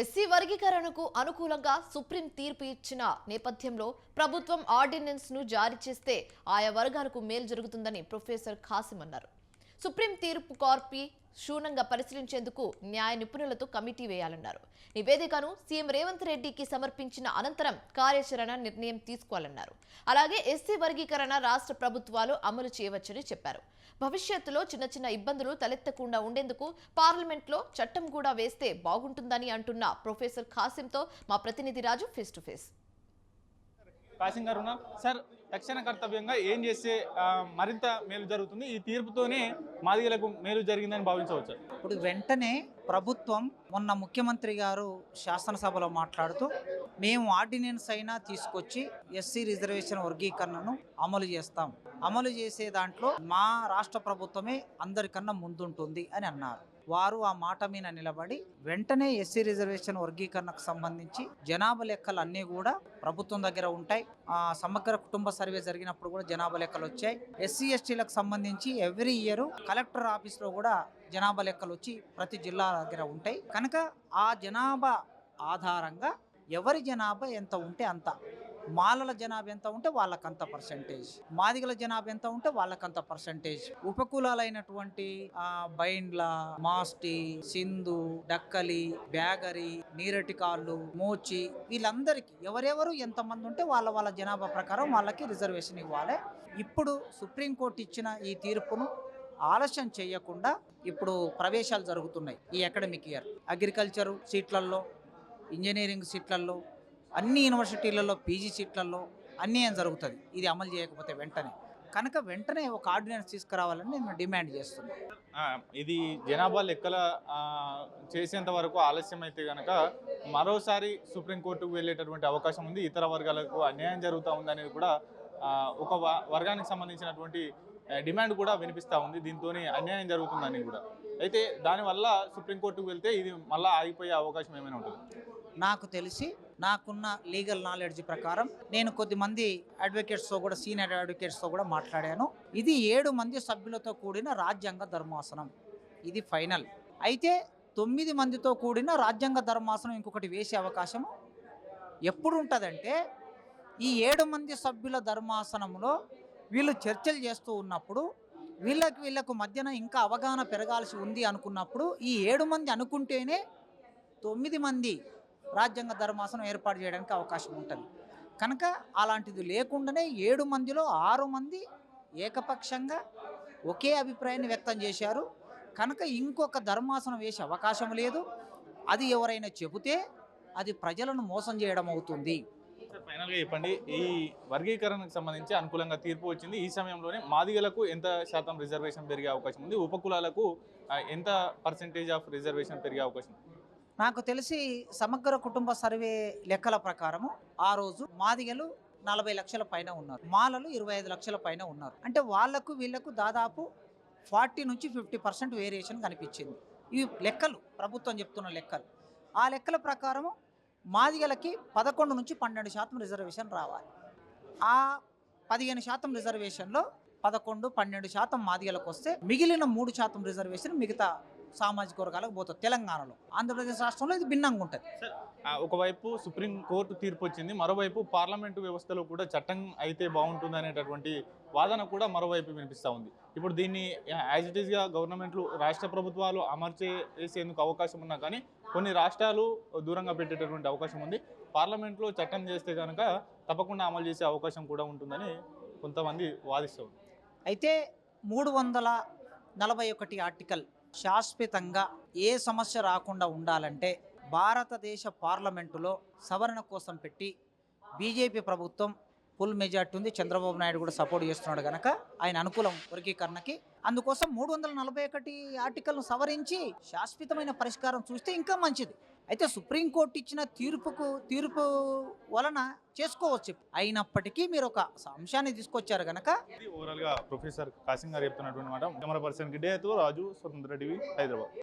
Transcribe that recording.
SC వర్గీకరణకు అనుకూలంగా supreme తీర్పు ఇచ్చిన నేపథ్యంలో ప్రభుత్వం ఆర్డినెన్స్ను జారీ చేస్తే ఆయా వర్గాలకు మేలు జరుగుతుందని ప్రొఫెసర్ ఖాసిం అన్నారు. సుప్రీం తీర్పు కార్పి క్షుణ్ణంగా పరిశీలించేందుకు న్యాయ నిపుణులతో కమిటీ వేయాలన్నారు. నివేదికను సీఎం రేవంత్ రెడ్డికి సమర్పించిన అనంతరం కార్యాచరణ నిర్ణయం తీసుకోవాలన్నారు. అలాగే ఎస్సీ వర్గీకరణ రాష్ట్ర ప్రభుత్వాలు అమలు చేయవచ్చని చెప్పారు. భవిష్యత్తులో చిన్న చిన్న ఇబ్బందులు తలెత్తకుండా ఉండేందుకు పార్లమెంట్లో చట్టం కూడా వేస్తే బాగుంటుందని అంటున్న ప్రొఫెసర్ ఖాసింతో మా ప్రతినిధి రాజు ఫేస్ టు ఫేస్. కాసింగ్ గారు ఉన్నారు సార్ తక్షణ కర్తవ్యంగా ఏం చేస్తే మరింత మేలు జరుగుతుంది? ఈ తీర్పుతోనే మాదిగలకు మేలు జరిగిందని భావించవచ్చు. ఇప్పుడు వెంటనే ప్రభుత్వం మొన్న ముఖ్యమంత్రి గారు శాసనసభలో మాట్లాడుతూ మేము ఆర్డినెన్స్ అయినా తీసుకొచ్చి ఎస్సీ రిజర్వేషన్ వర్గీకరణను అమలు చేస్తాం. అమలు చేసే దాంట్లో మా రాష్ట్ర ప్రభుత్వమే అందరికన్నా ముందుంటుంది అని అన్నారు. వారు ఆ మాట మీద నిలబడి వెంటనే ఎస్సీ రిజర్వేషన్ వర్గీకరణకు సంబంధించి జనాభా లెక్కలు అన్నీ కూడా ప్రభుత్వం దగ్గర ఉంటాయి. ఆ సమగ్ర కుటుంబ సర్వే జరిగినప్పుడు కూడా జనాభా లెక్కలు వచ్చాయి. ఎస్సీ ఎస్టీలకు సంబంధించి ఎవ్రీ ఇయర్ కలెక్టర్ ఆఫీస్లో కూడా జనాభా లెక్కలు వచ్చి ప్రతి జిల్లా దగ్గర ఉంటాయి. కనుక ఆ జనాభా ఆధారంగా ఎవరి జనాభా ఎంత ఉంటే అంత మాలల జనాభా ఎంత ఉంటే వాళ్ళకంత పర్సంటేజ్ మాదిగల జనాభా ఎంత ఉంటే వాళ్ళకంత పర్సంటేజ్ ఉపకులాలైనటువంటి బైండ్ల మాస్టి సింధు డక్కలి బ్యాగరి నీరటి కాళ్ళు మోచి వీళ్ళందరికీ ఎవరెవరు ఎంతమంది ఉంటే వాళ్ళ వాళ్ళ జనాభా ప్రకారం వాళ్ళకి రిజర్వేషన్ ఇవ్వాలి. ఇప్పుడు సుప్రీంకోర్టు ఇచ్చిన ఈ తీర్పును ఆలస్యం చేయకుండా ఇప్పుడు ప్రవేశాలు జరుగుతున్నాయి ఈ అకాడమిక్ ఇయర్ అగ్రికల్చరు సీట్లలో ఇంజనీరింగ్ సీట్లలో అన్ని యూనివర్సిటీలలో పీజీ సీట్లలో అన్యాయం జరుగుతుంది. ఇది అమలు చేయకపోతే వెంటనే. కనుక వెంటనే ఒక ఆర్డినెన్స్ తీసుకురావాలని నేను డిమాండ్ చేస్తున్నాను ఇది జనాభా లెక్కల చేసేంత వరకు ఆలస్యం అయితే కనుక మరోసారి సుప్రీంకోర్టుకు వెళ్ళేటటువంటి అవకాశం ఉంది. ఇతర వర్గాలకు అన్యాయం జరుగుతూ ఉందనేది కూడా ఒక వర్గానికి సంబంధించినటువంటి డిమాండ్ కూడా వినిపిస్తూ ఉంది. దీంతో అన్యాయం జరుగుతుందని కూడా. అయితే దానివల్ల సుప్రీంకోర్టుకు వెళ్తే ఇది మళ్ళీ ఆగిపోయే అవకాశం ఏమైనా ఉంటుంది? నాకు తెలిసి నాకున్న లీగల్ నాలెడ్జ్ ప్రకారం నేను కొద్దిమంది అడ్వకేట్స్తో కూడా సీనియర్ అడ్వకేట్స్తో కూడా మాట్లాడాను. ఇది ఏడు మంది సభ్యులతో కూడిన రాజ్యాంగ ధర్మాసనం. ఇది ఫైనల్. అయితే తొమ్మిది మందితో కూడిన రాజ్యాంగ ధర్మాసనం ఇంకొకటి వేసే అవకాశం ఎప్పుడు ఉంటుందంటే ఈ ఏడు మంది సభ్యుల ధర్మాసనంలో వీళ్ళు చర్చలు చేస్తూ ఉన్నప్పుడు వీళ్ళకి వీళ్ళకు మధ్యన ఇంకా అవగాహన పెరగాల్సి ఉంది అనుకున్నప్పుడు ఈ ఏడు మంది అనుకుంటేనే తొమ్మిది మంది రాజ్యాంగ ధర్మాసనం ఏర్పాటు చేయడానికి అవకాశం ఉంటుంది. కనుక అలాంటిది లేకుండానే ఏడు మందిలో ఆరు మంది ఏకపక్షంగా ఒకే అభిప్రాయాన్ని వ్యక్తం చేశారు. కనుక ఇంకొక ధర్మాసనం వేసే అవకాశం లేదు. అది ఎవరైనా చెబితే అది ప్రజలను మోసం చేయడం అవుతుంది. ఫైనల్గా చెప్పండి. ఈ వర్గీకరణకు సంబంధించి అనుకూలంగా తీర్పు వచ్చింది. ఈ సమయంలోనే మాదిగలకు ఎంత శాతం రిజర్వేషన్ పెరిగే అవకాశం ఉంది? ఉపకులాలకు ఎంత పర్సెంటేజ్ ఆఫ్ రిజర్వేషన్ పెరిగే అవకాశం ఉంది? నాకు తెలిసి సమగ్ర కుటుంబ సర్వే లెక్కల ప్రకారము ఆ రోజు మాదిగలు నలభై లక్షల పైన ఉన్నారు. మాలలు ఇరవై ఐదు లక్షల పైన ఉన్నారు. అంటే వాళ్ళకు వీళ్ళకు దాదాపు ఫార్టీ నుంచి ఫిఫ్టీ పర్సెంట్ వేరియేషన్ కనిపించింది. ఇవి లెక్కలు ప్రభుత్వం చెప్తున్న లెక్కలు. ఆ లెక్కల ప్రకారము మాదిగలకి పదకొండు నుంచి పన్నెండు శాతం రిజర్వేషన్ రావాలి. ఆ పదిహేను శాతం రిజర్వేషన్లో పదకొండు పన్నెండు శాతం మాదిగలకు వస్తే మిగిలిన మూడు శాతం రిజర్వేషన్ మిగతా సామాజిక వర్గాలకు పోతుంది తెలంగాణలో. ఆంధ్రప్రదేశ్ రాష్ట్రంలో ఇది భిన్నంగా ఉంటుంది. ఒకవైపు సుప్రీం కోర్టు తీర్పు వచ్చింది మరోవైపు పార్లమెంటు వ్యవస్థలో కూడా చట్టం అయితే బాగుంటుంది అనేటటువంటి వాదన కూడా మరోవైపు వినిపిస్తూ ఉంది. ఇప్పుడు దీన్ని యాజ్ ఇట్ ఈస్గా గవర్నమెంట్లు రాష్ట్ర ప్రభుత్వాలు అమర్చే చేసేందుకు అవకాశం ఉన్నా కానీ కొన్ని రాష్ట్రాలు దూరంగా పెట్టేటటువంటి అవకాశం ఉంది. పార్లమెంట్లో చట్టం చేస్తే కనుక తప్పకుండా అమలు చేసే అవకాశం కూడా ఉంటుందని కొంతమంది వాదిస్తూ. అయితే మూడు వందల నలభై ఒకటి ఆర్టికల్ శాశ్వతంగా ఏ సమస్య రాకుండా ఉండాలంటే భారతదేశ పార్లమెంటులో సవరణ కోసం పెట్టి బీజేపీ ప్రభుత్వం ఫుల్ మెజార్టీ ఉంది. చంద్రబాబు నాయుడు కూడా సపోర్ట్ చేస్తున్నాడు కనుక ఆయన అనుకూలం వర్గీకరణకి. అందుకోసం మూడు వందల నలభై ఒకటి ఆర్టికల్ను సవరించి శాశ్వతమైన పరిష్కారం చూస్తే ఇంకా మంచిది. అయితే సుప్రీంకోర్టు ఇచ్చిన తీర్పుకు తీర్పు వలన చేసుకోవచ్చు అయినప్పటికీ మీరు ఒక అంశాన్ని తీసుకొచ్చారు కనుక ఓవరాల్గా ప్రొఫెసర్ కాసింగ్ గారు చెప్తున్నటువంటి మాట కెమెరా పర్సన్ రాజు స్వతంత్ర టీవీ హైదరాబాద్.